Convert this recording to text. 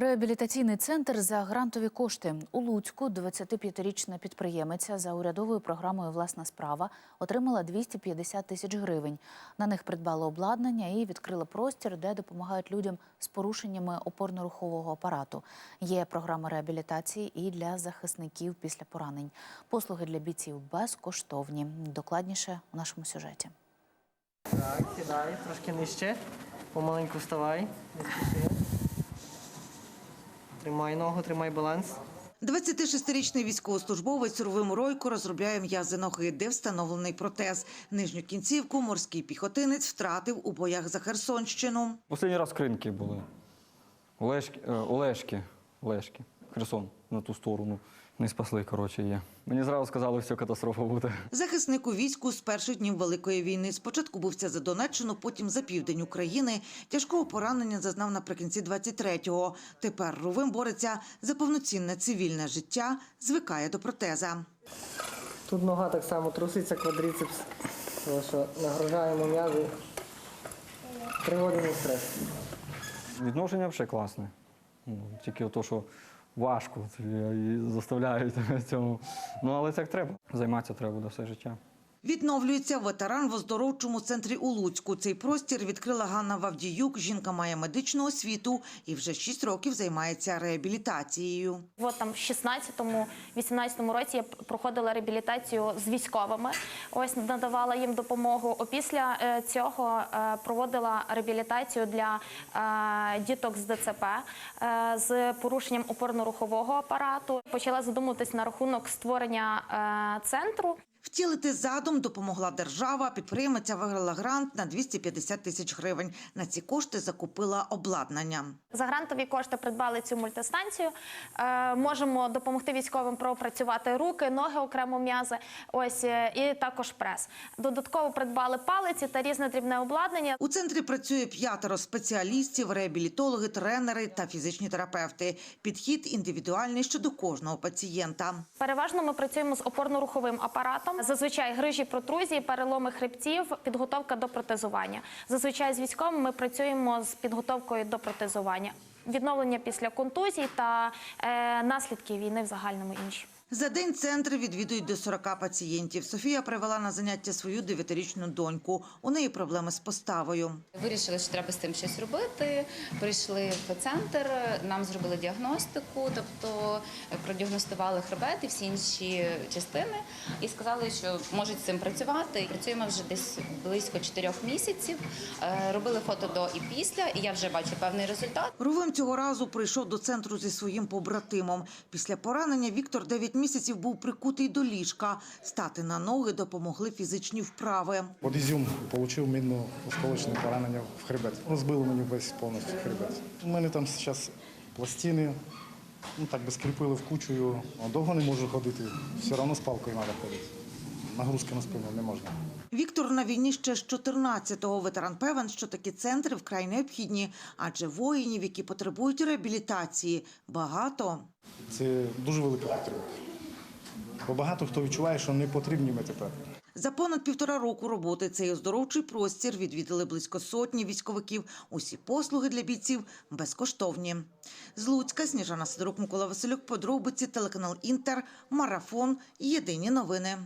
Реабілітаційний центр за грантові кошти у Луцьку. 25-річна підприємиця за урядовою програмою Власна справа отримала 250 тисяч гривень. На них придбала обладнання і відкрила простір, де допомагають людям з порушеннями опорно-рухового апарату. Є програма реабілітації і для захисників після поранень. Послуги для бійців безкоштовні. Докладніше у нашому сюжеті. Так, сідай, трошки нижче. Помаленьку вставай. Спіши. Тримай ногу, тримай баланс. 26-річний військовослужбовець Суровим Ройко розробляє м'язи ноги, де встановлений протез. Нижню кінцівку морський піхотинець втратив у боях за Херсонщину. Останній раз кринки були. Олешки, е, Олешки, Олешки, Херсон на ту сторону. Не спасли, коротше, є. Мені зразу сказали, все, катастрофа буде. Захисник у війську з перших днів Великої війни. Спочатку бувся за Донеччину, потім за південь України. Тяжкого поранення зазнав наприкінці 23-го. Тепер Рувим бореться за повноцінне цивільне життя, звикає до протеза. Тут нога так само труситься, квадріцепс. Тому що нагружаємо м'язи. Приводимо в стрес. Відношення взагалі класне. Ну, Тільки то, що важко, і заставляють цьому. Ну, але так треба. Займатися треба буде все життя. Відновлюється ветеран в оздоровчому центрі у Луцьку. Цей простір відкрила Ганна Вавдіюк. Жінка має медичну освіту і вже 6 років займається реабілітацією. От в 16-му, 18-му році я проходила реабілітацію з військовими. Ось надавала їм допомогу. Опісля е, цього е, проводила реабілітацію для е, діток з ДЦП з порушенням опорно-рухового апарату. Почала задумуватись на рахунок створення центру. Втілити задум допомогла держава. Підприємиця виграла грант на 250 тисяч гривень. На ці кошти закупила обладнання. За грантові кошти придбали цю мультистанцію. Е, можемо допомогти військовим пропрацювати руки, ноги, окремо м'язи. Ось е, і також прес. Додатково придбали палиці та різне дрібне обладнання. У центрі працює п'ятеро спеціалістів, реабілітологи, тренери та фізичні терапевти. Підхід індивідуальний щодо кожного пацієнта. Переважно ми працюємо з опорно-руховим апаратом. Зазвичай грижі протрузії, переломи хребців, підготовка до протезування. Зазвичай з військовими ми працюємо з підготовкою до протезування, відновлення після контузій та е, наслідки війни в загальному інші. За день центр відвідують до 40 пацієнтів. Софія привела на заняття свою дев'ятирічну доньку. У неї проблеми з поставою. Вирішили, що треба з тим щось робити. Прийшли в центр, нам зробили діагностику, тобто продіагностували хребет і всі інші частини, і сказали, що можуть з цим працювати. Працюємо вже десь близько чотирьох місяців. Е, Робили фото до і після, і я вже бачу певний результат. Рувим цього разу прийшов до центру зі своїм побратимом. Після поранення Віктор 9 місяців був прикутий до ліжка. Стати на ноги допомогли фізичні вправи. От Ізюм отримав мінно осколочне поранення в хребет. Ну, збило мені весь повністю хребет. У мене там зараз пластини, ну так би скріпили в кучу. його. Довго не можу ходити, все одно з палкою треба ходити. Нагрузки на спину не можна. Віктор на війні ще з 14-го. Ветеран певен, що такі центри вкрай необхідні, адже воїнів, які потребують реабілітації, багато. Це дуже велика потреба. Бо багато хто відчуває, що не потрібні ми тепер. За понад півтора року роботи цей оздоровчий простір відвідали близько сотні військовиків. Усі послуги для бійців безкоштовні. З Луцька Сніжана Сидорук, Микола Василюк, подробиці, телеканал Інтер, Марафон, Єдині новини.